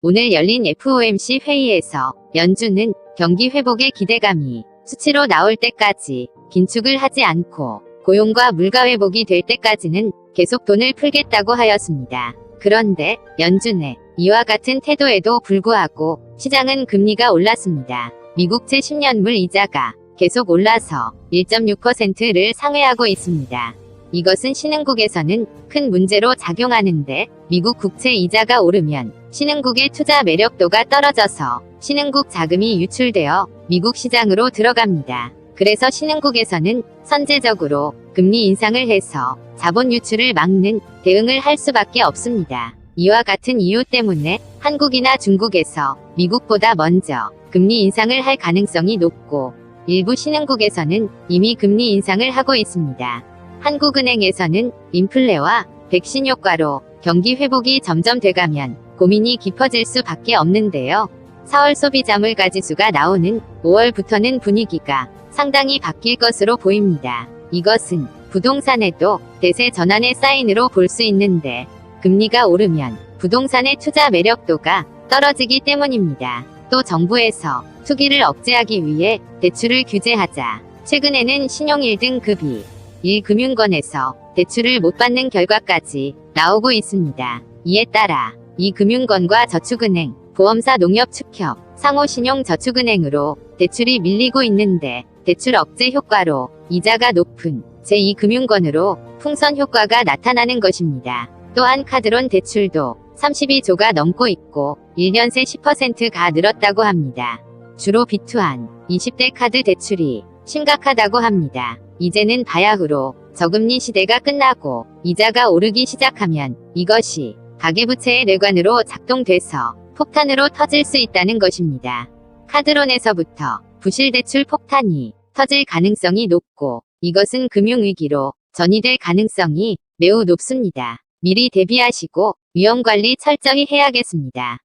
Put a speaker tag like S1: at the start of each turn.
S1: 오늘 열린 FOMC 회의에서 연준은 경기 회복의 기대감이 수치로 나올 때까지 긴축을 하지 않고 고용과 물가 회복이 될 때까지는 계속 돈을 풀겠다고 하였습니다. 그런데 연준의 이와 같은 태도에도 불구하고 시장은 금리가 올랐습니다. 미국채 10년물 이자가 계속 올라서 1.6%를 상회하고 있습니다. 이것은 신흥국에서는 큰 문제로 작용하는데 미국 국채 이자가 오르면 신흥국의 투자 매력도가 떨어져서 신흥국 자금이 유출되어 미국 시장으로 들어갑니다. 그래서 신흥국에서는 선제적으로 금리 인상을 해서 자본 유출을 막는 대응을 할 수밖에 없습니다. 이와 같은 이유 때문에 한국이나 중국에서 미국보다 먼저 금리 인상을 할 가능성이 높고 일부 신흥국에서는 이미 금리 인상을 하고 있습니다. 한국은행에서는 인플레와 백신 효과로 경기 회복이 점점 돼가면 고민이 깊어질 수밖에 없는데요. 4월 소비자 물 가 지수가 나오는 5월부터는 분위기가 상당히 바뀔 것으로 보입니다. 이것은 부동산에도 대세 전환의 사인으로 볼 수 있는데 금리가 오르면 부동산의 투자 매력도가 떨어지기 때문입니다. 또 정부에서 투기를 억제하기 위해 대출을 규제하자 최근에는 신용 1등 급이 1금융권에서 대출을 못 받는 결과까지 나오고 있습니다. 이에 따라 이 금융권과 저축은행, 보험사 농협 축협, 상호신용저축은행으로 대출이 밀리고 있는데 대출 억제 효과로 이자가 높은 제2금융권으로 풍선 효과가 나타나는 것입니다. 또한 카드론 대출도 32조가 넘고 있고 1년 새 10%가 늘었다고 합니다. 주로 비투한 20대 카드 대출이 심각하다고 합니다. 이제는 바야흐로 저금리 시대가 끝나고 이자가 오르기 시작하면 이것이 가계부채의 뇌관으로 작동돼서 폭탄으로 터질 수 있다는 것입니다. 카드론에서부터 부실대출 폭탄이 터질 가능성이 높고 이것은 금융위기로 전이될 가능성이 매우 높습니다. 미리 대비하시고 위험관리 철저히 해야겠습니다.